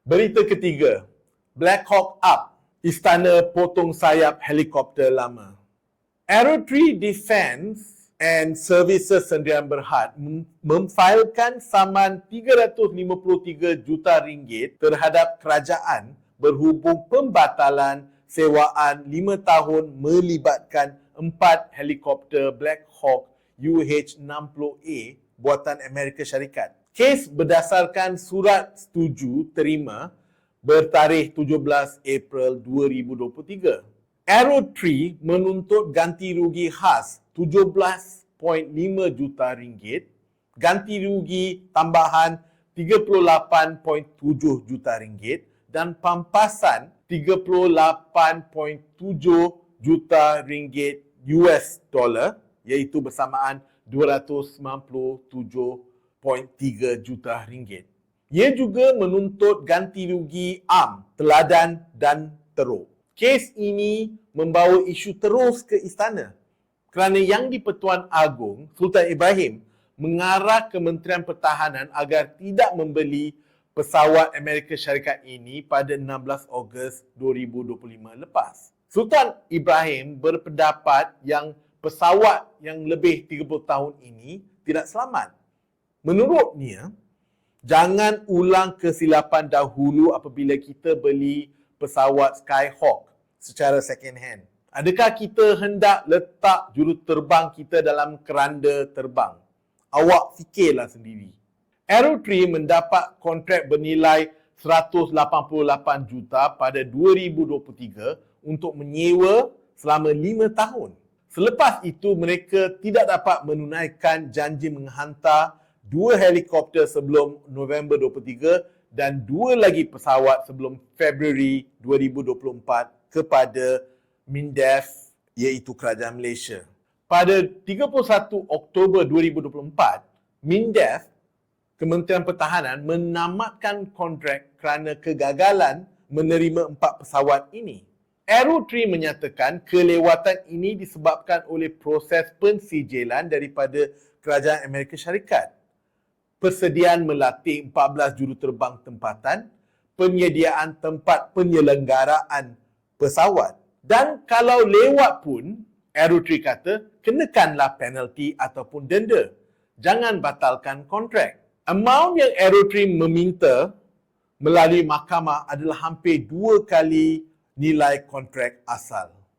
Berita ketiga, Black Hawk up, istana potong sayap helikopter lama. Aero 3 Defense and Services Sendirian Berhad mem- memfailkan saman 353 juta ringgit terhadap kerajaan berhubung pembatalan sewaan 5 tahun melibatkan empat helikopter Black Hawk UH-60A buatan Amerika Syarikat. Kes berdasarkan surat setuju terima bertarikh 17 April 2023. Aero 3 menuntut ganti rugi khas 17.5 juta ringgit, ganti rugi tambahan 38.7 juta ringgit dan pampasan 38.7 juta ringgit US dollar iaitu bersamaan 297.3 juta ringgit. Ia juga menuntut ganti rugi am, teladan dan teruk. Kes ini membawa isu terus ke istana kerana Yang di-Pertuan Agong Sultan Ibrahim mengarah Kementerian Pertahanan agar tidak membeli pesawat Amerika Syarikat ini pada 16 Ogos 2025 lepas. Sultan Ibrahim berpendapat yang pesawat yang lebih 30 tahun ini tidak selamat. Menurutnya, jangan ulang kesilapan dahulu apabila kita beli pesawat Skyhawk secara second hand. Adakah kita hendak letak juruterbang kita dalam keranda terbang? Awak fikirlah sendiri. Aero 3 mendapat kontrak bernilai 188 juta pada 2023 untuk menyewa selama 5 tahun. Selepas itu mereka tidak dapat menunaikan janji menghantar dua helikopter sebelum November 23 dan dua lagi pesawat sebelum Februari 2024 kepada MINDEF iaitu Kerajaan Malaysia. Pada 31 Oktober 2024, MINDEF Kementerian Pertahanan menamatkan kontrak kerana kegagalan menerima empat pesawat ini. Aero 3 menyatakan kelewatan ini disebabkan oleh proses pensijilan daripada Kerajaan Amerika Syarikat. Persediaan melatih 14 juruterbang tempatan, penyediaan tempat penyelenggaraan pesawat. Dan kalau lewat pun, Aero 3 kata, kenakanlah penalti ataupun denda. Jangan batalkan kontrak. Amount yang Aero 3 meminta melalui mahkamah adalah hampir dua kali nilai kontrak asal.